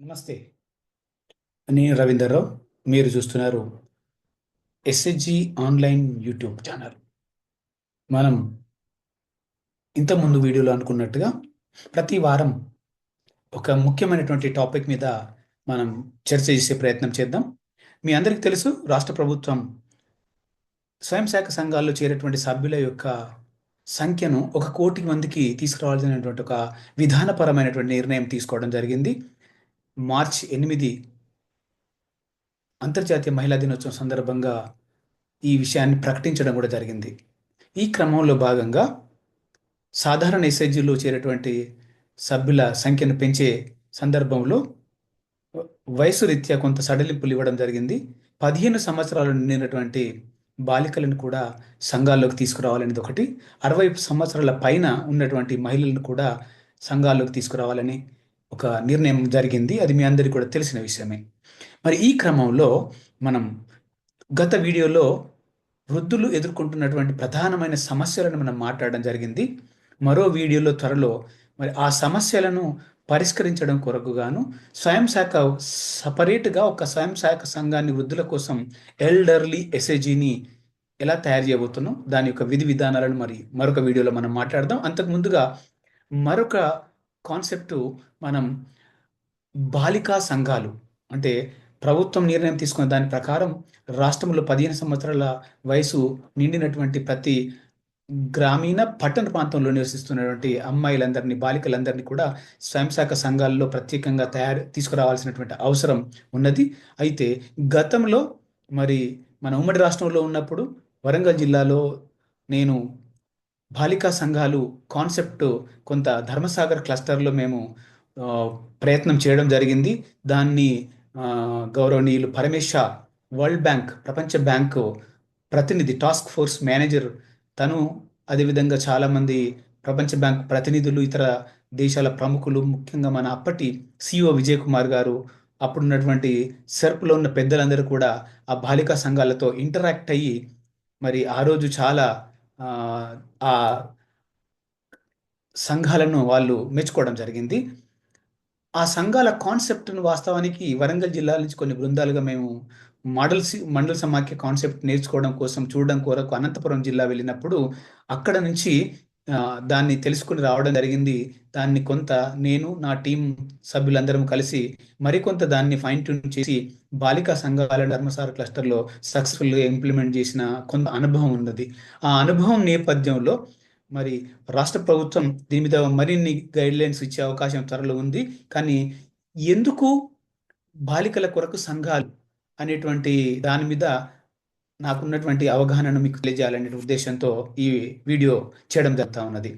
నమస్తే. నేను రవీందర్రావు మీరు చూస్తున్నారు ఎస్హెచ్జి ఆన్లైన్ యూట్యూబ్ ఛానల్. మనం ఇంతకుముందు వీడియోలో అనుకున్నట్టుగా ప్రతి వారం ఒక ముఖ్యమైనటువంటి టాపిక్ మీద మనం చర్చ చేసే ప్రయత్నం చేద్దాం. మీ అందరికీ తెలుసు రాష్ట్ర ప్రభుత్వం స్వయం శాఖ సంఘాల్లో చేరేటువంటి సభ్యుల యొక్క సంఖ్యను ఒక కోటి మందికి తీసుకురావాల్సినటువంటి ఒక విధానపరమైనటువంటి నిర్ణయం తీసుకోవడం జరిగింది. మార్చ్ ఎనిమిది అంతర్జాతీయ మహిళా దినోత్సవం సందర్భంగా ఈ విషయాన్ని ప్రకటించడం కూడా జరిగింది. ఈ క్రమంలో భాగంగా సాధారణ ఎస్ఐజీలో చేరేటువంటి సభ్యుల సంఖ్యను పెంచే సందర్భంలో వయసు రీత్యా కొంత సడలింపులు ఇవ్వడం జరిగింది. పదిహేను సంవత్సరాలు నిండినటువంటి బాలికలను కూడా సంఘాల్లోకి తీసుకురావాలనేది ఒకటి. అరవై సంవత్సరాల పైన ఉన్నటువంటి మహిళలను కూడా సంఘాల్లోకి తీసుకురావాలని ఒక నిర్ణయం జరిగింది. అది మీ అందరికీ కూడా తెలిసిన విషయమే. మరి ఈ క్రమంలో మనం గత వీడియోలో వృద్ధులు ఎదుర్కొంటున్నటువంటి ప్రధానమైన సమస్యలను మనం మాట్లాడడం జరిగింది. మరో వీడియోలో త్వరలో మరి ఆ సమస్యలను పరిష్కరించడం కొరకు గాను స్వయం శాఖ సపరేట్గా ఒక స్వయం శాఖ సంఘాన్ని వృద్ధుల కోసం ఎల్డర్లీ ఎస్ఏజీని ఎలా తయారు చేయబోతున్నాం దాని యొక్క విధి విధానాలను మరి మరొక వీడియోలో మనం మాట్లాడదాం. అంతకు ముందుగా మరొక కాన్సెప్ట్ మనం బాలికా సంఘాలు అంటే ప్రభుత్వం నిర్ణయం తీసుకున్న దాని ప్రకారం రాష్ట్రంలో పదిహేను సంవత్సరాల వయసు నిండినటువంటి ప్రతి గ్రామీణ పట్టణ ప్రాంతంలో నివసిస్తున్నటువంటి అమ్మాయిలందరినీ బాలికలందరినీ కూడా స్వయం శాఖ సంఘాల్లో ప్రత్యేకంగా తయారు తీసుకురావాల్సినటువంటి అవసరం ఉన్నది. అయితే గతంలో మరి మన ఉమ్మడి రాష్ట్రంలో ఉన్నప్పుడు వరంగల్ జిల్లాలో నేను బాలికా సంఘాలు కాన్సెప్ట్ కొంత ధర్మసాగర్ క్లస్టర్లో మేము ప్రయత్నం చేయడం జరిగింది. దాన్ని గౌరవనీయులు పరమేశ వరల్డ్ బ్యాంక్ ప్రపంచ బ్యాంకు ప్రతినిధి టాస్క్ ఫోర్స్ మేనేజర్ తను అదేవిధంగా చాలామంది ప్రపంచ బ్యాంక్ ప్రతినిధులు ఇతర దేశాల ప్రముఖులు ముఖ్యంగా మన అప్పటి సిఇఓ విజయ్ కుమార్ గారు అప్పుడున్నటువంటి సెర్ప్లో ఉన్న పెద్దలందరూ కూడా ఆ బాలికా సంఘాలతో ఇంటరాక్ట్ అయ్యి మరి ఆ రోజు చాలా ఆ సంఘాలను వాళ్ళు మెచ్చుకోవడం జరిగింది. ఆ సంఘాల కాన్సెప్ట్ను వాస్తవానికి వరంగల్ జిల్లా నుంచి కొన్ని బృందాలుగా మేము మోడల్ మండల సమాఖ్య కాన్సెప్ట్ నేర్చుకోవడం కోసం చూడడం కొరకు అనంతపురం జిల్లా వెళ్ళినప్పుడు అక్కడ నుంచి దాన్ని తెలుసుకుని రావడం జరిగింది. దాన్ని కొంత నేను నా టీం సభ్యులందరం కలిసి మరికొంత దాన్ని ఫైన్ ట్యూన్ చేసి బాలికా సంఘాల ధర్మసార క్లస్టర్లో సక్సెస్ఫుల్గా ఇంప్లిమెంట్ చేసిన కొంత అనుభవం ఉన్నది. ఆ అనుభవం నేపథ్యంలో మరి రాష్ట్ర ప్రభుత్వం దీని మీద మరిన్ని గైడ్లైన్స్ ఇచ్చే అవకాశం త్వరలో ఉంది. కానీ ఎందుకు బాలికల కొరకు సంఘాలు అనేటువంటి దాని మీద నాకున్నటువంటి అవగాహనను మీకు తెలియజేయాలనే ఉద్దేశంతో ఈ వీడియో చేయడం జరుగుతూ ఉన్నది.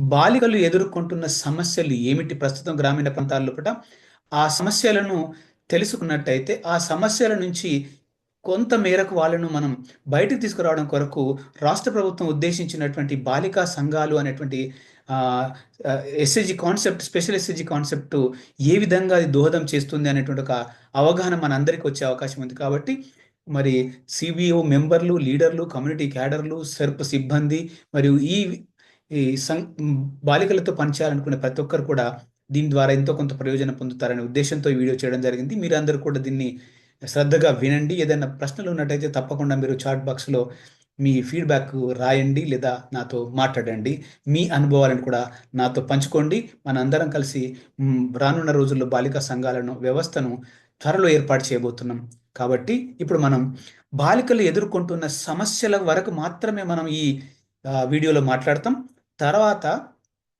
బాలికలు ఎదుర్కొంటున్న సమస్యలు ఏమిటి? ప్రస్తుతం గ్రామీణ ప్రాంతాల లోపల ఆ సమస్యలను తెలుసుకున్నట్టయితే ఆ సమస్యల నుంచి కొంత మేరకు వాళ్ళను మనం బయటకు తీసుకురావడం కొరకు రాష్ట్ర ప్రభుత్వం ఉద్దేశించినటువంటి బాలికా సంఘాలు అనేటువంటి SAG concept special SSG concept ఏ విధంగా అది దోహదం చేస్తుంది అనేటువంటి ఒక అవగాహన మనందరికీ వచ్చే అవకాశం ఉంది. కాబట్టి మరి సిబిఓ మెంబర్లు లీడర్లు కమ్యూనిటీ క్యాడర్లు సెర్ప్ సిబ్బంది మరియు ఈ ఈ సం బాలికలతో పనిచేయాలనుకునే ప్రతి ఒక్కరు కూడా దీని ద్వారా ఎంతో కొంత ప్రయోజనం పొందుతారనే ఉద్దేశంతో ఈ వీడియో చేయడం జరిగింది. మీరందరూ కూడా దీన్ని శ్రద్ధగా వినండి. ఏదైనా ప్రశ్నలు ఉన్నట్టయితే తప్పకుండా మీరు చాట్ బాక్స్లో మీ ఫీడ్బ్యాక్ రాయండి లేదా నాతో మాట్లాడండి. మీ అనుభవాలను కూడా నాతో పంచుకోండి. మన అందరం కలిసి రానున్న రోజుల్లో బాలికా సంఘాలను వ్యవస్థను త్వరలో ఏర్పాటు చేయబోతున్నాం. కాబట్టి ఇప్పుడు మనం బాలికలు ఎదుర్కొంటున్న సమస్యల వరకు మాత్రమే మనం ఈ వీడియోలో మాట్లాడతాం. తర్వాత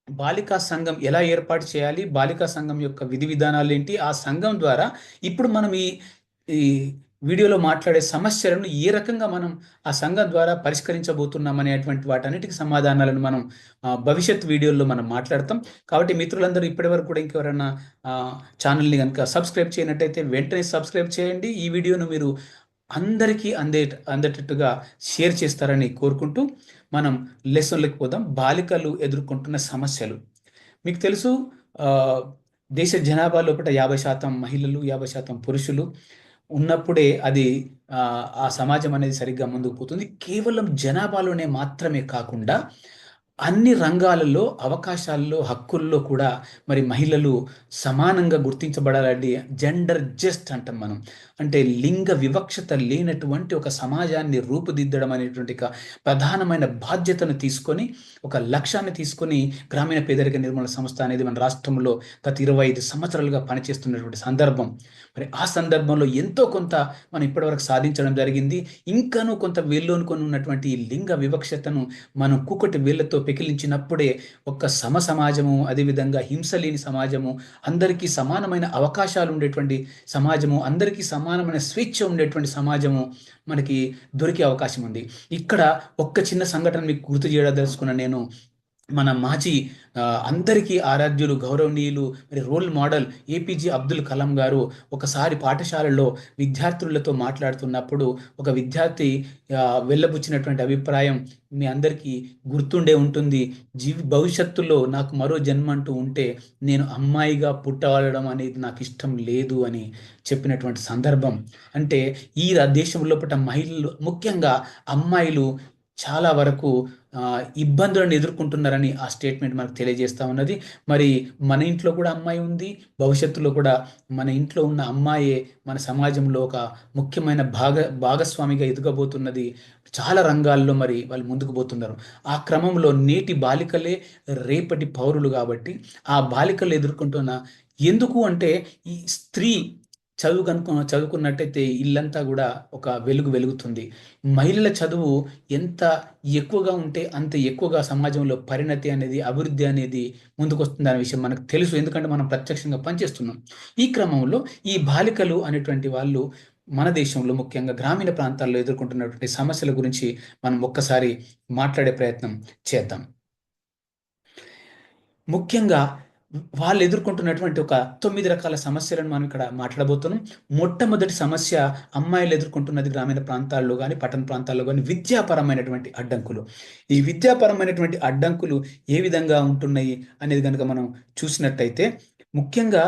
బాలికా సంఘం ఎలా ఏర్పాటు చేయాలి? బాలికా సంఘం యొక్క విధి విధానాలు ఏంటి? ఆ సంఘం ద్వారా ఇప్పుడు మనం ఈ ఈ వీడియోలో మాట్లాడే సమస్యలను ఏ రకంగా మనం ఆ సంఘం ద్వారా పరిష్కరించబోతున్నాం అనేటువంటి వాటన్నిటికి సమాధానాలను మనం భవిష్యత్ వీడియోల్లో మనం మాట్లాడతాం. కాబట్టి మిత్రులందరూ ఇప్పటి వరకు కూడా ఇంకెవరైనా ఛానల్ని కనుక సబ్స్క్రైబ్ చేయనట్టయితే వెంటనే సబ్స్క్రైబ్ చేయండి. ఈ వీడియోను మీరు అందరికీ అందే అందేటట్టుగా షేర్ చేస్తారని కోరుకుంటూ మనం లెసన్లకు పోదాం. బాలికలు ఎదుర్కొంటున్న సమస్యలు. మీకు తెలుసు దేశ జనాభా లోపల యాభై శాతం మహిళలు యాభై శాతం పురుషులు. ఉన్నప్పుడే అది ఆ సమాజం అనేది సరిగ్గా ముందుకు పోతుంది. కేవలం జనాభాలోనే మాత్రమే కాకుండా అన్ని రంగాలలో అవకాశాల్లో హక్కుల్లో కూడా మరి మహిళలు సమానంగా గుర్తించబడాలండి. జెండర్ జస్ట్ అంటాం మనం. అంటే లింగ వివక్షత లేనటువంటి ఒక సమాజాన్ని రూపుదిద్దడం అనేటువంటి ప్రధానమైన బాధ్యతను తీసుకొని ఒక లక్ష్యాన్ని తీసుకొని గ్రామీణ పేదరిక నిర్మూలన సంస్థ అనేది మన రాష్ట్రంలో గత ఇరవై ఐదు సంవత్సరాలుగా పనిచేస్తున్నటువంటి సందర్భం. మరి ఆ సందర్భంలో ఎంతో కొంత మనం ఇప్పటివరకు సాధించడం జరిగింది. ఇంకాను కొంత వేల్లోనుకొని ఉన్నటువంటి ఈ లింగ వివక్షతను మనం కుకటి వేళ్ళతో పెకిలించినప్పుడే ఒక్క సమ సమాజము అదేవిధంగా హింస లేని సమాజము అందరికీ సమానమైన అవకాశాలు ఉండేటువంటి సమాజము అందరికీ సమానమైన స్వేచ్ఛ ఉండేటువంటి సమాజము మనకి దొరికే అవకాశం ఉంది. ఇక్కడ ఒక్క చిన్న సంఘటన మీకు గుర్తు చేయదలుచుకున్న నేను మన మాజీ అందరికీ ఆరాధ్యులు గౌరవనీయులు మరి role model APJ Abdul Kalam గారు ఒకసారి పాఠశాలలో విద్యార్థులతో మాట్లాడుతున్నప్పుడు ఒక విద్యార్థి వెళ్ళబుచ్చినటువంటి అభిప్రాయం మీ అందరికీ గుర్తుండే ఉంటుంది. జీవి భవిష్యత్తులో నాకు మరో జన్మ అంటూ ఉంటే నేను అమ్మాయిగా పుట్టవడం అనేది నాకు ఇష్టం లేదు అని చెప్పినటువంటి సందర్భం. అంటే ఈ దేశం లోపల మహిళలు ముఖ్యంగా అమ్మాయిలు చాలా వరకు ఇబ్బందులను ఎదుర్కొంటున్నారని ఆ స్టేట్మెంట్ మనకు తెలియజేస్తూ ఉన్నది. మరి మన ఇంట్లో కూడా అమ్మాయి ఉంది. భవిష్యత్తులో కూడా మన ఇంట్లో ఉన్న అమ్మాయే మన సమాజంలో ఒక ముఖ్యమైన భాగ భాగస్వామిగా ఎదుగబోతున్నది. చాలా రంగాల్లో మరి వాళ్ళు ముందుకు పోతున్నారు. ఆ క్రమంలో నేటి బాలికలే రేపటి పౌరులు కాబట్టి ఆ బాలికలు ఎదుర్కొంటున్న ఎందుకు అంటే ఈ స్త్రీ చదువు కనుక చదువుకున్నట్టయితే ఇల్లంతా కూడా ఒక వెలుగు వెలుగుతుంది. మహిళల చదువు ఎంత ఎక్కువగా ఉంటే అంత ఎక్కువగా సమాజంలో పరిణతి అనేది అభివృద్ధి అనేది ముందుకొస్తుంది అనే విషయం మనకు తెలుసు. ఎందుకంటే మనం ప్రత్యక్షంగా పనిచేస్తున్నాం. ఈ క్రమంలో ఈ బాలికలు అనేటువంటి వాళ్ళు మన దేశంలో ముఖ్యంగా గ్రామీణ ప్రాంతాల్లో ఎదుర్కొంటున్నటువంటి సమస్యల గురించి మనం ఒక్కసారి మాట్లాడే ప్రయత్నం చేద్దాం. ముఖ్యంగా వాళ్ళు ఎదుర్కొంటున్నటువంటి ఒక తొమ్మిది రకాల సమస్యలను మనం ఇక్కడ మాట్లాడబోతున్నాం. మొట్టమొదటి సమస్య అమ్మాయిలు ఎదుర్కొంటున్నది గ్రామీణ ప్రాంతాల్లో కానీ పట్టణ ప్రాంతాల్లో కానీ విద్యాపరమైనటువంటి అడ్డంకులు. ఈ విద్యాపరమైనటువంటి అడ్డంకులు ఏ విధంగా ఉంటున్నాయి అనేది కనుక మనం చూసినట్టయితే ముఖ్యంగా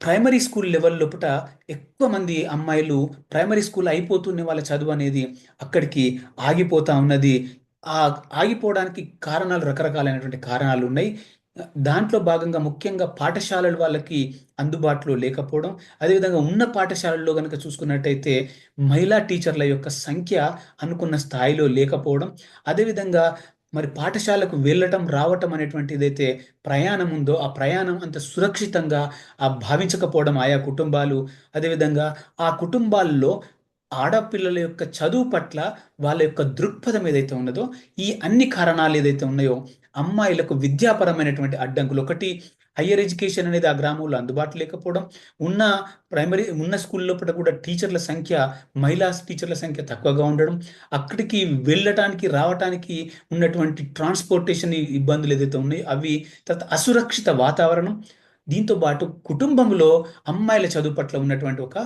ప్రైమరీ స్కూల్ లెవెల్ లోపల ఎక్కువ మంది అమ్మాయిలు ప్రైమరీ స్కూల్ అయిపోతున్న వాళ్ళ చదువు అనేది అక్కడికి ఆగిపోతా ఉన్నది. ఆ ఆగిపోవడానికి కారణాలు రకరకాలైనటువంటి కారణాలు ఉన్నాయి. దాంట్లో భాగంగా ముఖ్యంగా పాఠశాలల వాళ్ళకి అందుబాటులో లేకపోవడం అదేవిధంగా ఉన్న పాఠశాలల్లో కనుక చూసుకున్నట్టయితే మహిళా టీచర్ల యొక్క సంఖ్య అనుకున్న స్థాయిలో లేకపోవడం అదేవిధంగా మరి పాఠశాలకు వెళ్ళటం రావటం అనేటువంటి ఏదైతే ప్రయాణం ఉందో ఆ ప్రయాణం అంత సురక్షితంగా ఆ భావించకపోవడం ఆయా కుటుంబాలు అదేవిధంగా ఆ కుటుంబాల్లో ఆడపిల్లల యొక్క చదువు పట్ల వాళ్ళ యొక్క దృక్పథం ఏదైతే ఉన్నదో ఈ అన్ని కారణాలు ఏదైతే ఉన్నాయో అమ్మాయిలకు విద్యాపరమైనటువంటి అడ్డంకులు. ఒకటి హయ్యర్ ఎడ్యుకేషన్ అనేది ఆ గ్రామంలో అందుబాటులో లేకపోవడం. ఉన్న ప్రైమరీ ఉన్న స్కూల్లో కూడా టీచర్ల సంఖ్య మహిళా టీచర్ల సంఖ్య తక్కువగా ఉండడం. అక్కడికి వెళ్ళటానికి రావటానికి ఉన్నటువంటి ట్రాన్స్పోర్టేషన్ ఇబ్బందులు ఏదైతే ఉన్నాయో అవి తర్వాత అసురక్షిత వాతావరణం. దీంతో పాటు కుటుంబంలో అమ్మాయిల చదువు పట్ల ఉన్నటువంటి ఒక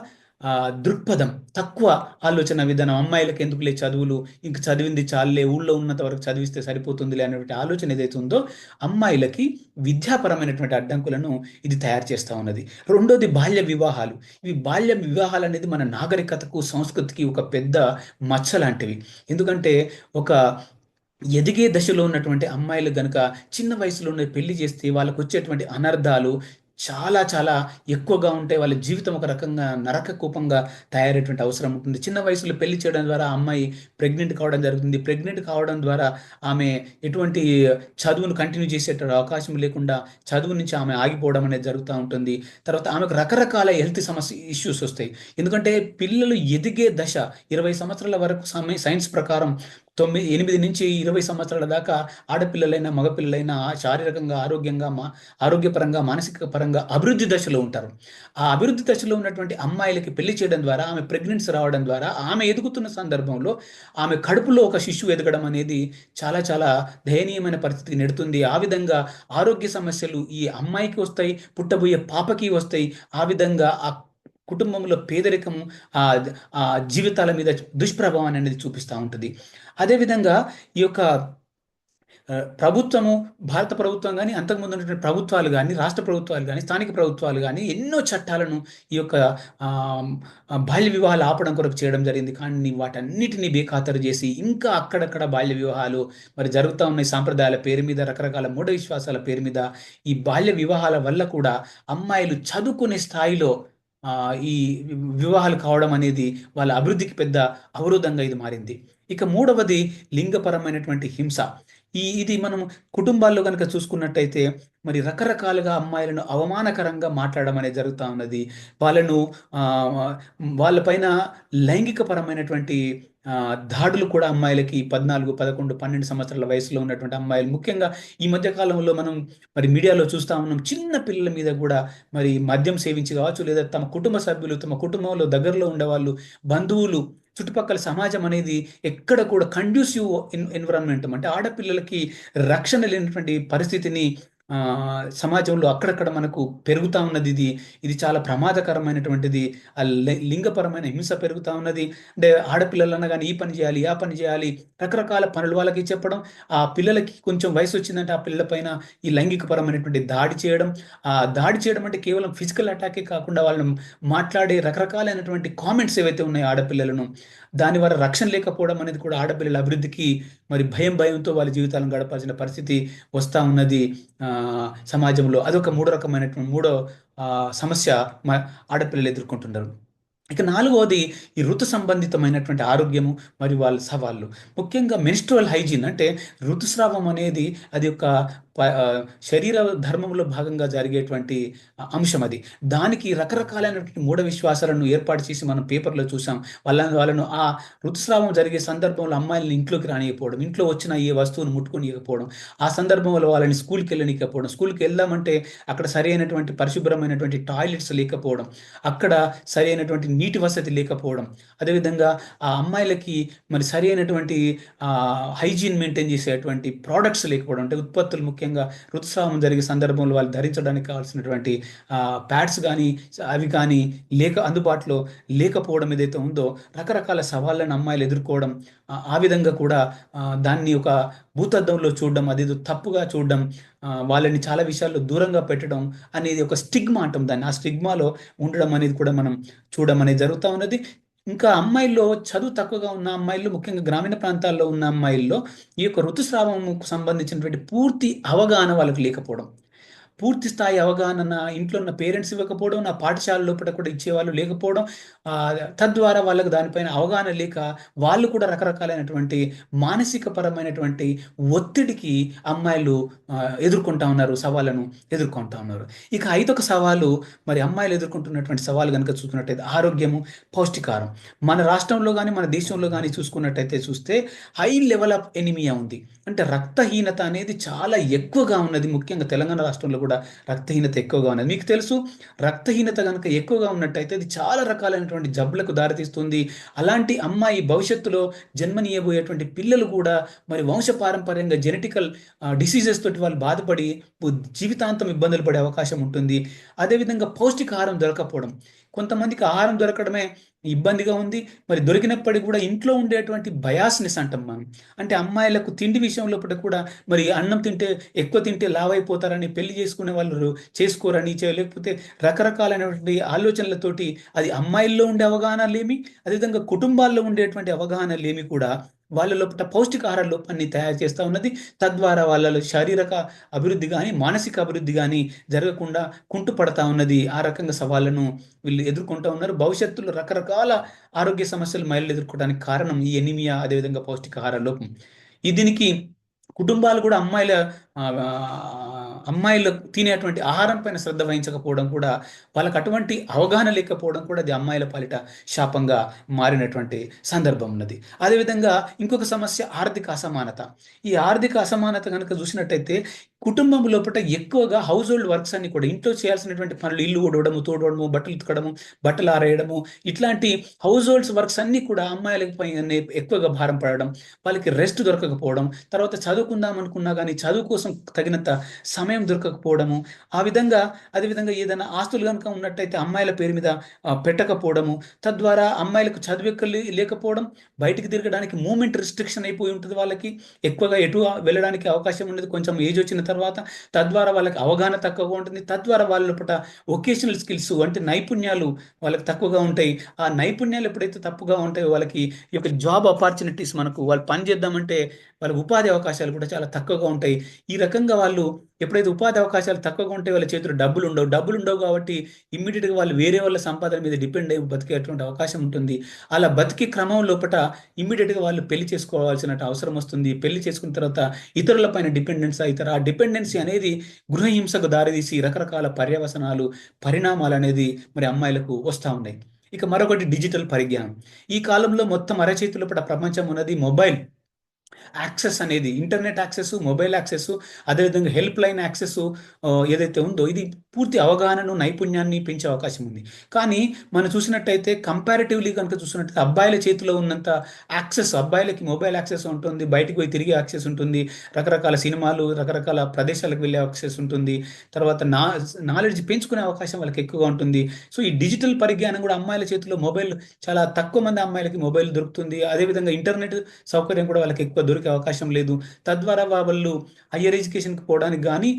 దృక్పథం తక్కువ ఆలోచన విధానం. అమ్మాయిలకు ఎందుకు లే చదువులు? ఇంక చదివింది చాలే ఊళ్ళో ఉన్నంత వరకు చదివిస్తే సరిపోతుందిలే అనేటువంటి ఆలోచన ఏదైతే ఉందో అమ్మాయిలకి విద్యాపరమైనటువంటి అడ్డంకులను ఇది తయారు చేస్తూ ఉన్నది. రెండోది బాల్య వివాహాలు. ఇవి బాల్య వివాహాలు అనేది మన నాగరికతకు సంస్కృతికి ఒక పెద్ద మచ్చ లాంటివి ఎందుకంటే ఒక ఎదిగే దశలో ఉన్నటువంటి అమ్మాయిలు కనుక చిన్న వయసులోనే పెళ్ళి చేస్తే వాళ్ళకు వచ్చేటువంటి అనర్థాలు చాలా చాలా ఎక్కువగా ఉంటే వాళ్ళ జీవితం ఒక రకంగా నరక కూపంగా తయారయ్యేటువంటి అవసరం ఉంటుంది. చిన్న వయసులో పెళ్ళి చేయడం ద్వారా అమ్మాయి ప్రెగ్నెంట్ కావడం జరుగుతుంది. ప్రెగ్నెంట్ కావడం ద్వారా ఆమె ఎటువంటి చదువును కంటిన్యూ చేసేటువంటి అవకాశం లేకుండా చదువు నుంచి ఆమె ఆగిపోవడం అనేది జరుగుతూ ఉంటుంది. తర్వాత ఆమెకు రకరకాల హెల్త్ సమస్య ఇష్యూస్ వస్తాయి. ఎందుకంటే పిల్లలు ఎదిగే దశ ఇరవై సంవత్సరాల వరకు సమయ సైన్స్ ప్రకారం తొమ్మిది ఎనిమిది నుంచి ఇరవై సంవత్సరాల దాకా ఆడపిల్లలైనా మగపిల్లలైనా శారీరకంగా ఆరోగ్యంగా మా ఆరోగ్యపరంగా మానసిక పరంగా అభివృద్ధి దశలో ఉంటారు. ఆ అభివృద్ధి దశలో ఉన్నటువంటి అమ్మాయిలకి పెళ్ళి చేయడం ద్వారా ఆమె ప్రెగ్నెన్సీ రావడం ద్వారా ఆమె ఎదుగుతున్న సందర్భంలో ఆమె కడుపులో ఒక శిశువు ఎదగడం అనేది చాలా చాలా దయనీయమైన పరిస్థితికి నెడుతుంది. ఆ విధంగా ఆరోగ్య సమస్యలు ఈ అమ్మాయికి వస్తాయి పుట్టబోయే పాపకి వస్తాయి. ఆ విధంగా ఆ కుటుంబంలో పేదరికం ఆ జీవితాల మీద దుష్ప్రభావాన్ని అనేది చూపిస్తూ ఉంటుంది. అదేవిధంగా ఈ యొక్క ప్రభుత్వము భారత ప్రభుత్వం కానీ అంతకుముందు ఉన్నటువంటి ప్రభుత్వాలు కానీ రాష్ట్ర ప్రభుత్వాలు కానీ స్థానిక ప్రభుత్వాలు కానీ ఎన్నో చట్టాలను ఈ యొక్క బాల్య వివాహాలు ఆపడం కొరకు చేయడం జరిగింది. కానీ వాటన్నిటిని బేఖాతరు చేసి ఇంకా అక్కడక్కడ బాల్య వివాహాలు మరి జరుగుతూ ఉన్న సాంప్రదాయాల పేరు మీద రకరకాల మూఢ విశ్వాసాల పేరు మీద ఈ బాల్య వివాహాల వల్ల కూడా అమ్మాయిలు చదువుకునే స్థాయిలో ఈ వివాహాలు కావడం అనేది వాళ్ళ అభివృద్ధికి పెద్ద అవరోధంగా ఇది మారింది. ఇక మూడవది లింగపరమైనటువంటి హింస. ఈ ఇది మనం కుటుంబాల్లో కనుక చూసుకున్నట్టయితే మరి రకరకాలుగా అమ్మాయిలను అవమానకరంగా మాట్లాడడం అనేది జరుగుతూ ఉన్నది. వాళ్ళను వాళ్ళపైన లైంగికపరమైనటువంటి దాడులు కూడా అమ్మాయిలకి పద్నాలుగు పదకొండు పన్నెండు సంవత్సరాల వయసులో ఉన్నటువంటి అమ్మాయిలు. ముఖ్యంగా ఈ మధ్య కాలంలో మనం మరి మీడియాలో చూస్తూ ఉన్నాం చిన్న పిల్లల మీద కూడా మరి మద్యం సేవించి కావచ్చు లేదా తమ కుటుంబ సభ్యులు తమ కుటుంబంలో దగ్గరలో ఉండేవాళ్ళు బంధువులు చుట్టుపక్కల సమాజం అనేది ఎక్కడ కూడా కండ్యూసివ్ ఎన్విరాన్మెంట్ అంటే ఆడపిల్లలకి రక్షణ లేనటువంటి పరిస్థితిని సమాజంలో అక్కడక్కడ మనకు పెరుగుతూ ఉన్నది ఇది. ఇది చాలా ప్రమాదకరమైనటువంటిది. ఆ లి- లింగపరమైన హింస పెరుగుతూ ఉన్నది. అంటే ఆడపిల్లలు కానీ ఈ పని చేయాలి ఆ పని చేయాలి రకరకాల పనులు వాళ్ళకి చెప్పడం. ఆ పిల్లలకి కొంచెం వయసు వచ్చిందంటే ఆ పిల్లల పైన ఈ లైంగికపరమైనటువంటి దాడి చేయడం. ఆ దాడి చేయడం అంటే కేవలం ఫిజికల్ అటాకే కాకుండా వాళ్ళని మాట్లాడే రకరకాలైనటువంటి కామెంట్స్ ఏవైతే ఉన్నాయో ఆడపిల్లలను దాని వల్ల రక్షణ లేకపోవడం అనేది కూడా ఆడపిల్లల అభివృద్ధికి మరి భయం భయంతో వాళ్ళ జీవితాలను గడపాల్సిన పరిస్థితి వస్తూ ఉన్నది సమాజంలో. అదొక మూడో రకమైనటువంటి మూడో సమస్య మా ఆడపిల్లలు ఎదుర్కొంటున్నారు ఇక నాలుగవది ఈ ఋతు సంబంధితమైనటువంటి ఆరోగ్యము మరియు వాళ్ళ సవాళ్ళు. ముఖ్యంగా మెనిస్ట్రల్ హైజీన్ అంటే ఋతుస్రావం అనేది అది ఒక శరీర ధర్మంలో భాగంగా జరిగేటువంటి అంశం అది. దానికి రకరకాలైనటువంటి మూఢ విశ్వాసాలను ఏర్పాటు చేసి మనం పేపర్లో చూసాం. వాళ్ళ వాళ్ళను ఆ ఋతుస్రావం జరిగే సందర్భంలో అమ్మాయిలను ఇంట్లోకి రానియకపోవడం ఇంట్లో వచ్చిన ఏ వస్తువును ముట్టుకొనియకపోవడం ఆ సందర్భంలో వాళ్ళని స్కూల్కి వెళ్ళనికపోవడం స్కూల్కి వెళ్దామంటే అక్కడ సరైనటువంటి పరిశుభ్రమైనటువంటి టాయిలెట్స్ లేకపోవడం అక్కడ సరైనటువంటి నీటి వసతి లేకపోవడం అదేవిధంగా ఆ అమ్మాయిలకి మరి సరైనటువంటి హైజీన్ మెయింటైన్ చేసేటువంటి ప్రోడక్ట్స్ లేకపోవడం అంటే ఉత్పత్తులు ముఖ్యంగా ఋతుస్రావం జరిగే సందర్భంలో వాళ్ళు ధరించడానికి కావాల్సినటువంటి ప్యాడ్స్ కానీ అవి కానీ లేక అందుబాటులో లేకపోవడం ఏదైతే ఉందో రకరకాల సవాళ్ళను అమ్మాయిలు ఎదుర్కోవడం ఆ, విధంగా కూడా దాన్ని ఒక భూతద్దంలో చూడడం అదేదో తప్పుగా చూడడం వాళ్ళని చాలా విషయాల్లో దూరంగా పెట్టడం అనేది ఒక స్టిగ్మా అంటాం దాన్ని. ఆ స్టిగ్మాలో ఉండడం అనేది కూడా మనం చూడడం అనేది జరుగుతూ ఉన్నది. ఇంకా అమ్మాయిల్లో చదువు తక్కువగా ఉన్న అమ్మాయిల్లో ముఖ్యంగా గ్రామీణ ప్రాంతాల్లో ఉన్న అమ్మాయిల్లో ఈ యొక్క ఋతుస్రావంకు సంబంధించినటువంటి పూర్తి అవగాహన వాళ్ళకి లేకపోవడం. పూర్తి స్థాయి అవగాహన నా ఇంట్లో ఉన్న పేరెంట్స్ ఇవ్వకపోవడం నా పాఠశాల లోపల కూడా ఇచ్చేవాళ్ళు లేకపోవడం తద్వారా వాళ్ళకు దానిపైన అవగాహన లేక వాళ్ళు కూడా రకరకాలైనటువంటి మానసిక పరమైనటువంటి ఒత్తిడికి అమ్మాయిలు ఎదుర్కొంటా ఉన్నారు సవాళ్ళను ఎదుర్కొంటా ఉన్నారు. ఇక ఐదొక సవాలు మరి అమ్మాయిలు ఎదుర్కొంటున్నటువంటి సవాలు కనుక చూసుకున్నట్టయితే ఆరోగ్యము పౌష్టికారం. మన రాష్ట్రంలో కానీ మన దేశంలో కానీ చూసుకున్నట్టయితే చూస్తే హై లెవెల్ ఆఫ్ ఎనిమియా ఉంది. అంటే రక్తహీనత అనేది చాలా ఎక్కువగా ఉన్నది ముఖ్యంగా తెలంగాణ రాష్ట్రంలో కూడా రక్తహీనత ఎక్కువగా ఉన్నది. మీకు తెలుసు రక్తహీనత కనుక ఎక్కువగా ఉన్నట్టయితే అది చాలా రకాలైనటువంటి జబ్బులకు దారితీస్తుంది. అలాంటి అమ్మాయి భవిష్యత్తులో జన్మనీయబోయేటువంటి పిల్లలు కూడా మరి వంశపారంపర్యంగా జెనెటికల్ డిసీజెస్ తోటి వాళ్ళు బాధపడి జీవితాంతం ఇబ్బందులు పడే అవకాశం ఉంటుంది. అదేవిధంగా పౌష్టికాహారం దొరకపోవడం కొంతమందికి ఆహారం దొరకడమే ఇబ్బందిగా ఉంది. మరి దొరికినప్పటికీ కూడా ఇంట్లో ఉండేటువంటి బయాస్నెస్ అంటాం మనం. అంటే అమ్మాయిలకు తిండి విషయంలో కూడా మరి అన్నం తింటే ఎక్కువ తింటే లావైపోతారని పెళ్ళి చేసుకునే వాళ్ళు చేసుకోరని లేకపోతే రకరకాలైనటువంటి ఆలోచనలతోటి అది అమ్మాయిల్లో ఉండే అవగాహన లేమి అదేవిధంగా కుటుంబాల్లో ఉండేటువంటి అవగాహన లేమి కూడా వాళ్ళ లోపల పౌష్టికాహార లోపాన్ని తయారు చేస్తూ ఉన్నది. తద్వారా వాళ్ళలో శారీరక అభివృద్ధి కానీ మానసిక అభివృద్ధి కానీ జరగకుండా కుంటుపడతా ఉన్నది. ఆ రకంగా సవాళ్ళను వీళ్ళు ఎదుర్కొంటూ ఉన్నారు. భవిష్యత్తులో రకరకాల ఆరోగ్య సమస్యలు మహిళలు ఎదుర్కోవడానికి కారణం ఈ ఎనిమియా అదేవిధంగా పౌష్టికాహార లోపం. ఈ దీనికి కుటుంబాలు కూడా అమ్మాయిల అమ్మాయిలు తినేటువంటి ఆహారం పైన శ్రద్ధ వహించకపోవడం కూడా వాళ్ళకి అటువంటి అవగాహన లేకపోవడం కూడా అది అమ్మాయిల పాలిట శాపంగా మారినటువంటి సందర్భం ఉన్నది. అదేవిధంగా ఇంకొక సమస్య ఆర్థిక అసమానత. ఈ ఆర్థిక అసమానత కనుక చూసినట్టయితే కుటుంబం లోపల ఎక్కువగా హౌస్ హోల్డ్ వర్క్స్ అన్ని కూడా ఇంట్లో చేయాల్సినటువంటి పనులు ఇల్లు ఊడవడము తోడవడము బట్టలు ఉతకడము బట్టలు ఆరేయడము ఇట్లాంటి హౌస్ హోల్డ్స్ వర్క్స్ అన్ని కూడా అమ్మాయిలకి పైన ఎక్కువగా భారం పడడం వాళ్ళకి రెస్ట్ దొరకకపోవడం తర్వాత చదువుకుందాం అనుకున్నా కానీ చదువు కోసం తగినంత సమయం దొరకకపోవడము ఆ విధంగా అదేవిధంగా ఏదైనా ఆస్తులు కనుక ఉన్నట్టయితే అమ్మాయిల పేరు మీద పెట్టకపోవడము తద్వారా అమ్మాయిలకు చదువు లేకపోవడం బయటికి తిరగడానికి మూమెంట్ రిస్ట్రిక్షన్ అయిపోయి ఉంటుంది వాళ్ళకి ఎక్కువగా ఎటు వెళ్ళడానికి అవకాశం ఉండదు కొంచెం ఏజ్ వచ్చిన తర్వాత తద్వారా వాళ్ళకి అవగాహన తక్కువగా ఉంటుంది తద్వారా వాళ్ళ లోపల ఒకేషనల్ స్కిల్స్ అంటే నైపుణ్యాలు వాళ్ళకి తక్కువగా ఉంటాయి. ఆ నైపుణ్యాలు ఎప్పుడైతే తప్పుగా ఉంటాయో వాళ్ళకి ఈ యొక్క జాబ్ ఆపర్చునిటీస్ మనకు వాళ్ళు పని చేద్దామంటే వాళ్ళ ఉపాధి అవకాశాలు కూడా చాలా తక్కువగా ఉంటాయి. ఈ ఈ రకంగా వాళ్ళు ఎప్పుడైతే ఉపాధి అవకాశాలు తక్కువగా ఉంటే వాళ్ళ చేతిలో డబ్బులు ఉండవు. డబ్బులు ఉండవు కాబట్టి ఇమ్మీడియట్గా వాళ్ళు వేరే వాళ్ళ సంపాదన మీద డిపెండ్ అయ్యి బతికేటువంటి అవకాశం ఉంటుంది. అలా బతికే క్రమం లోపల ఇమ్మీడియట్గా వాళ్ళు పెళ్ళి చేసుకోవాల్సిన అవసరం వస్తుంది. పెళ్ళి చేసుకున్న తర్వాత ఇతరులపైన డిపెండెన్స్ అవుతారు ఆ డిపెండెన్సీ అనేది గృహహింసకు దారితీసి రకరకాల పర్యవసనాలు పరిణామాలు అనేది మరి అమ్మాయిలకు వస్తూ ఉన్నాయి. ఇక మరొకటి డిజిటల్ పరిజ్ఞానం. ఈ కాలంలో మొత్తం అరచేతుల పట ప్రపంచం ఉన్నది మొబైల్. యాక్సెస్ అనేది ఇంటర్నెట్ యాక్సెస్ మొబైల్ యాక్సెస్ అదేవిధంగా హెల్ప్ లైన్ యాక్సెస్ ఏదైతే ఉందో ఇది పూర్తి అవగాహనను నైపుణ్యాన్ని పెంచే అవకాశం ఉంది. కానీ మనం చూసినట్టయితే కంపారిటివ్లీ కనుక చూసినట్టయితే అబ్బాయిల చేతిలో ఉన్నంత యాక్సెస్ అబ్బాయిలకి మొబైల్ యాక్సెస్ ఉంటుంది బయటకు పోయి తిరిగే యాక్సెస్ ఉంటుంది రకరకాల సినిమాలు రకరకాల ప్రదేశాలకు వెళ్ళే యాక్సెస్ ఉంటుంది తర్వాత నా నాలెడ్జ్ పెంచుకునే అవకాశం వాళ్ళకి ఎక్కువగా ఉంటుంది. సో ఈ డిజిటల్ పరిజ్ఞానం కూడా అమ్మాయిల చేతిలో మొబైల్ చాలా తక్కువ మంది అమ్మాయిలకి మొబైల్ దొరుకుతుంది. అదేవిధంగా ఇంటర్నెట్ సౌకర్యం కూడా వాళ్ళకి ఎక్కువ దొరికే అవకాశం లేదు. తద్వారా వాళ్ళు హయ్యర్ ఎడ్యుకేషన్కి పోవడానికి కానీ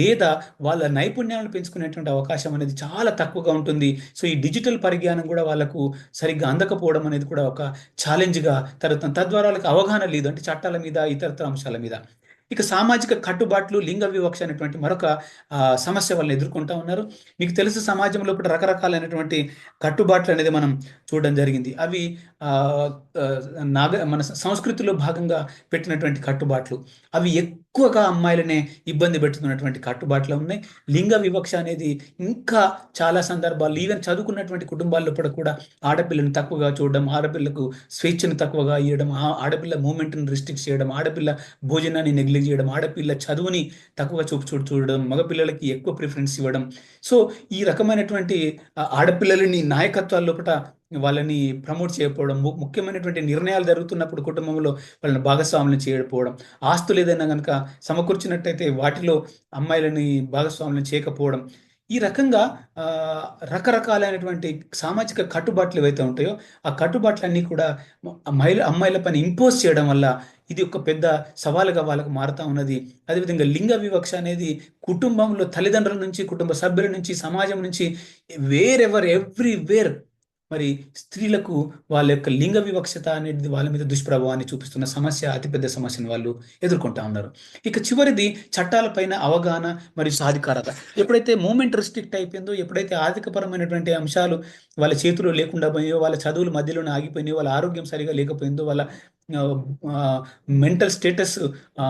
లేదా వాళ్ళ నైపుణ్యాలను పెంచుకునేటువంటి అవకాశం అనేది చాలా తక్కువగా ఉంటుంది. సో ఈ డిజిటల్ పరిజ్ఞానం కూడా వాళ్ళకు సరిగ్గా అందకపోవడం అనేది కూడా ఒక ఛాలెంజ్గా తరుగుతుంది తద్వారా వాళ్ళకి అవగాహన లేదు అంటే చట్టాల మీద ఇతరత్ర అంశాల మీద. ఇక సామాజిక కట్టుబాట్లు లింగ వివక్ష అనేటువంటి మరొక సమస్య వాళ్ళని ఎదుర్కొంటా ఉన్నారు. మీకు తెలుసు సమాజంలో ఇప్పుడు రకరకాలైనటువంటి కట్టుబాట్లు అనేది మనం చూడడం జరిగింది. అవి నాగ మన సంస్కృతిలో భాగంగా పెట్టినటువంటి కట్టుబాట్లు. అవి ఎక్కువగా అమ్మాయిలనే ఇబ్బంది పెడుతున్నటువంటి కట్టుబాట్లు ఉన్నాయి. లింగ వివక్ష అనేది ఇంకా చాలా సందర్భాల్లో ఈవెన్ చదువుకున్నటువంటి కుటుంబాల్లో కూడా కూడా ఆడపిల్లను తక్కువగా చూడడం ఆడపిల్లకు స్వేచ్ఛను తక్కువగా ఇవ్వడం ఆడపిల్ల మూమెంట్ని రిస్ట్రిక్ట్ చేయడం ఆడపిల్ల భోజనాన్ని నెగ్లెక్ట్ చేయడం ఆడపిల్ల చదువుని తక్కువ చూపు చూడు చూడడం మగపిల్లలకి ఎక్కువ ప్రిఫరెన్స్ ఇవ్వడం. సో ఈ రకమైనటువంటి ఆడపిల్లలని నాయకత్వాల లోపల వాళ్ళని ప్రమోట్ చేయకపోవడం ము- ముఖ్యమైనటువంటి నిర్ణయాలు జరుగుతున్నప్పుడు కుటుంబంలో వాళ్ళని భాగస్వాములను చేయకపోవడం ఆస్తులు ఏదైనా కనుక సమకూర్చినట్టయితే వాటిలో అమ్మాయిలని భాగస్వాములను చేయకపోవడం ఈ రకంగా రకరకాలైనటువంటి సామాజిక కట్టుబాట్లు ఏవైతే ఉంటాయో ఆ కట్టుబాట్లన్నీ కూడా మహిళ అమ్మాయిల పైన ఇంపోజ్ చేయడం వల్ల ఇది ఒక పెద్ద సవాలుగా వాళ్ళకు మారుతా ఉన్నది. అదేవిధంగా లింగ వివక్ష అనేది కుటుంబంలో తల్లిదండ్రుల నుంచి కుటుంబ సభ్యుల నుంచి సమాజం నుంచి వేరెవర్ ఎవ్రీవేర్ మరి స్త్రీలకు వాళ్ళ యొక్క లింగ వివక్షత అనేది వాళ్ళ మీద దుష్ప్రభావాన్ని చూపిస్తున్న సమస్య అతిపెద్ద సమస్యను వాళ్ళు ఎదుర్కొంటా ఉన్నారు. ఇక చివరిది చట్టాలపైన అవగాహన మరియు సాధికారత. ఎప్పుడైతే మూమెంట్ రిస్ట్రిక్ట్ అయిపోయిందో ఎప్పుడైతే ఆర్థికపరమైనటువంటి అంశాలు వాళ్ళ చేతిలో లేకుండా పోయాయో వాళ్ళ చదువులు మధ్యలోనే ఆగిపోయినాయో వాళ్ళ ఆరోగ్యం సరిగా లేకపోయిందో వాళ్ళ మెంటల్ స్టేటస్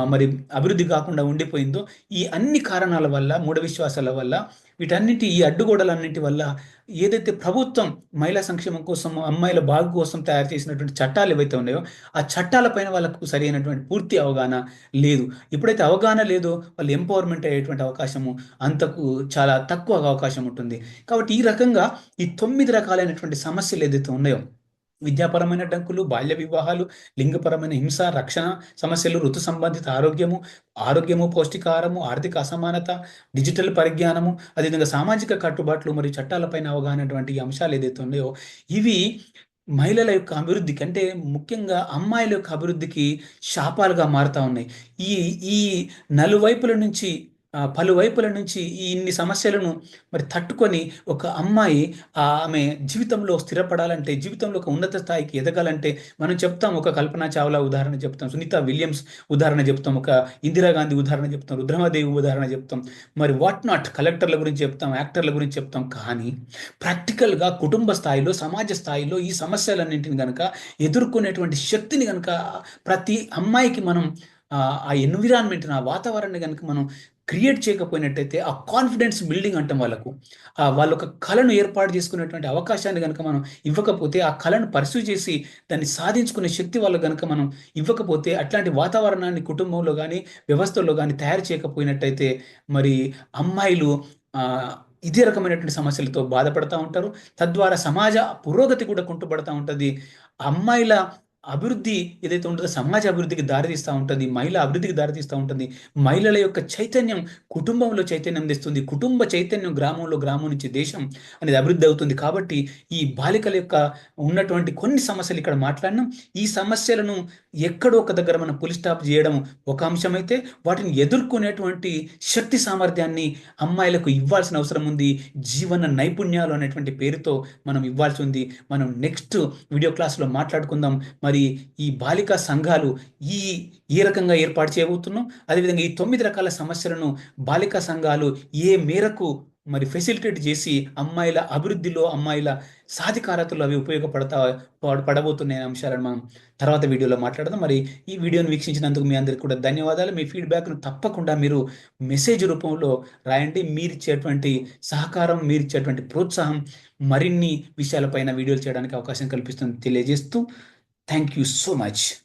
మరి అభివృద్ధి కాకుండా ఉండిపోయిందో ఈ అన్ని కారణాల వల్ల మూఢ విశ్వాసాల వల్ల వీటన్నిటి ఈ అడ్డుగోడలన్నిటి వల్ల ఏదైతే ప్రభుత్వం మహిళా సంక్షేమం కోసం అమ్మాయిల బాగు కోసం తయారు చేసినటువంటి చట్టాలు ఏవైతే ఉన్నాయో ఆ చట్టాలపైన వాళ్ళకు సరైనటువంటి పూర్తి అవగాహన లేదు. ఎప్పుడైతే అవగాహన లేదో వాళ్ళు ఎంపవర్మెంట్ అయ్యేటువంటి అవకాశము అంతకు చాలా తక్కువ అవకాశం ఉంటుంది. కాబట్టి ఈ రకంగా ఈ తొమ్మిది రకాలైనటువంటి సమస్యలు ఏదైతే ఉన్నాయో విద్యాపరమైన డంకులు బాల్య వివాహాలు లింగపరమైన హింస రక్షణ సమస్యలు ఋతు సంబంధిత ఆరోగ్యము ఆరోగ్యము పౌష్టికాహారము ఆర్థిక అసమానత డిజిటల్ పరిజ్ఞానము అదేవిధంగా సామాజిక కట్టుబాట్లు మరియు చట్టాలపైన అవగాహనటువంటి అంశాలు ఏదైతే ఉన్నాయో ఇవి మహిళల యొక్క అభివృద్ధికి అంటే ముఖ్యంగా అమ్మాయిల యొక్క అభివృద్ధికి శాపాలుగా మారుతా ఉన్నాయి. ఈ ఈ నలువైపుల నుంచి పలువైపుల నుంచి ఈ ఇన్ని సమస్యలను మరి తట్టుకొని ఒక అమ్మాయి ఆ ఆమె జీవితంలో స్థిరపడాలంటే జీవితంలో ఒక ఉన్నత స్థాయికి ఎదగాలంటే మనం చెప్తాం ఒక కల్పనా చావ్లా ఉదాహరణ చెప్తాం సునీత విలియమ్స్ ఉదాహరణ చెప్తాం ఒక ఇందిరాగాంధీ ఉదాహరణ చెప్తాం రుద్రమాదేవి ఉదాహరణ చెప్తాం. మరి వాట్ నాట్ కలెక్టర్ల గురించి చెప్తాం యాక్టర్ల గురించి చెప్తాం. కానీ ప్రాక్టికల్గా కుటుంబ స్థాయిలో సమాజ స్థాయిలో ఈ సమస్యలన్నింటిని కనుక ఎదుర్కొనేటువంటి శక్తిని కనుక ప్రతి అమ్మాయికి మనం ఆ ఆ ఎన్విరాన్మెంట్ ఆ వాతావరణాన్ని కనుక మనం క్రియేట్ చేయకపోయినట్టయితే ఆ కాన్ఫిడెన్స్ బిల్డింగ్ అంటాం వాళ్ళకు. వాళ్ళ ఒక కళను ఏర్పాటు చేసుకునేటువంటి అవకాశాన్ని కనుక మనం ఇవ్వకపోతే ఆ కళను పర్సూ చేసి దాన్ని సాధించుకునే శక్తి వాళ్ళకు కనుక మనం ఇవ్వకపోతే అట్లాంటి వాతావరణాన్ని కుటుంబంలో కానీ వ్యవస్థల్లో కానీ తయారు చేయకపోయినట్టయితే మరి అమ్మాయిలు ఇదే రకమైనటువంటి సమస్యలతో బాధపడతా ఉంటారు. తద్వారా సమాజ పురోగతి కూడా కుంటుపడతా ఉంటుంది. అమ్మాయిల అభివృద్ధి ఏదైతే ఉంటుందో సమాజ అభివృద్ధికి దారితీస్తూ ఉంటుంది మహిళ అభివృద్ధికి దారితీస్తూ ఉంటుంది మహిళల యొక్క చైతన్యం కుటుంబంలో చైతన్యం తెస్తుంది. కుటుంబ చైతన్యం గ్రామంలో గ్రామం నుంచి దేశం అనేది అభివృద్ధి అవుతుంది. కాబట్టి ఈ బాలికల యొక్క ఉన్నటువంటి కొన్ని సమస్యలు ఇక్కడ మాట్లాడినాం. ఈ సమస్యలను ఎక్కడో ఒక దగ్గర మనం పులి స్టాప్ చేయడం ఒక అంశం అయితే వాటిని ఎదుర్కొనేటువంటి శక్తి సామర్థ్యాన్ని అమ్మాయిలకు ఇవ్వాల్సిన అవసరం ఉంది. జీవన నైపుణ్యాలు అనేటువంటి పేరుతో మనం ఇవ్వాల్సి ఉంది. మనం నెక్స్ట్ వీడియో క్లాస్లో మాట్లాడుకుందాం. మరి ఈ బాలికా సంఘాలు ఈ ఏ రకంగా ఏర్పాటు చేయబోతున్నాం. అదేవిధంగా ఈ తొమ్మిది రకాల సమస్యలను బాలికా సంఘాలు ఏ మేరకు మరి ఫెసిలిటేట్ చేసి అమ్మాయిల అభివృద్ధిలో అమ్మాయిల సాధికారతలో అవి ఉపయోగపడతా పడబోతున్నాయి అంశాలను మనం తర్వాత వీడియోలో మాట్లాడదాం. మరి ఈ వీడియోను వీక్షించినందుకు మీ అందరికీ కూడా ధన్యవాదాలు. మీ ఫీడ్బ్యాక్ను తప్పకుండా మీరు మెసేజ్ రూపంలో రాయండి. మీరు ఇచ్చేటువంటి సహకారం మీరు ఇచ్చేటువంటి ప్రోత్సాహం మరిన్ని విషయాలపైన వీడియోలు చేయడానికి అవకాశం కల్పిస్తుంది తెలియజేస్తూ Thank you so much.